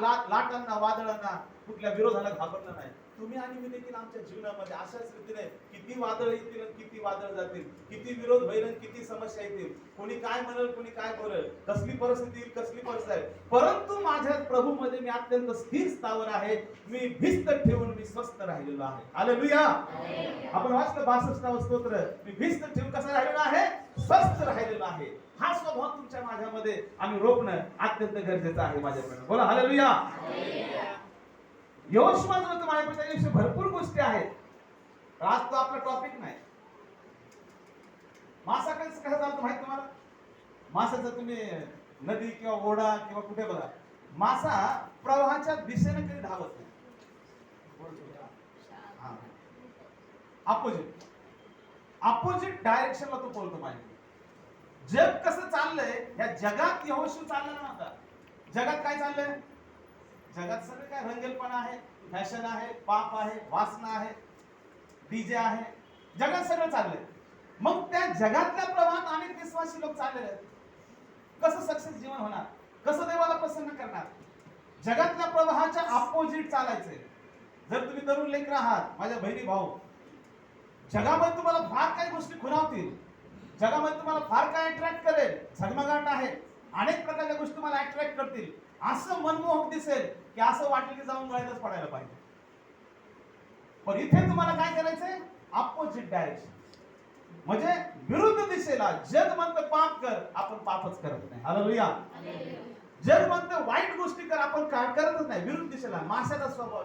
लाटांना वादळांना कुठल्या विरोधाला घाबरलं नाही. तुम्ही आणि मी देखील आमच्या जीवनामध्ये अशाच रीतीने किती वादळ येतील किती वादळ जातील किती विरोध होईल किती समस्या येतील कोणी काय म्हणेल कोणी काय बोलेल कसली परिस्थिती येईल कसली परिस्थिती आहे. परंतु माझ्या प्रभू मध्ये मी अत्यंत स्थिर स्थावर आहे मी भिस्त ठेवून मी स्वस्थ राहिलेलो आहे. हालेलुया आपण वाचलं बासष्टावं स्तोत्र मी भिस्त ठेवून कसा राहिलेलो आहे? स्वस्थ राहिलेलो आहे. माझ्यामध्ये आम्ही रोखणं अत्यंत गरजेचं आहे माझ्याकडे बोला हालेलुया. यहोशुआ जो माझ्याकडे भरपूर गोष्टी आहेत. आज तो आपला टॉपिक नाही. मासा कसं कसं चालतो माहीत तुम्हाला? मासाचं तुम्ही नदी किंवा ओढा किंवा कुठे बघा मासा प्रवाहाच्या दिशेने कधी धावत नाही. अपोजिट अपोजिट डायरेक्शनला तो बोलतो माझ्या जग कसं चाललंय या जगात यहोशू चाललं नव्हता जगात काय चाललंय? जगात सगळं काय रंगेलपणा आहे फॅशन आहे पाप आहे वासना आहे डीजे आहे. जगात सगळं चाललंय. मग त्या जगातल्या प्रवाहात अनेक विश्वासी लोक चाललेले आहेत. कसं सक्सेस जीवन होणार? कसं देवाला प्रसन्न करणार? जगातल्या प्रवाहाच्या अपोजिट चालायचंय. जर तुम्ही तरुण लेकर आहात माझ्या बहिणी भाऊ जगामध्ये तुम्हाला फार काही गोष्टी खुणावतील जगामध्ये तुम्हाला फार काय अट्रॅक्ट करेल? झगमगाट आहे अनेक प्रकारच्या गोष्टी तुम्हाला अट्रॅक्ट करतील. असं मनमोहक दिसेल की असं वाटेल की जाऊन गळ्यातच पडायला पाहिजे. पण इथे तुम्हाला काय करायचंय? अपोजिट डायरेक्शन म्हणजे विरुद्ध दिशेला जग म्हणतं पाप कर आपण पापच करत नाही. हालेलुया जग म्हणतं वाईट गोष्टी कर आपण काय करतच नाही. विरुद्ध दिशेला माशाचा स्वभाव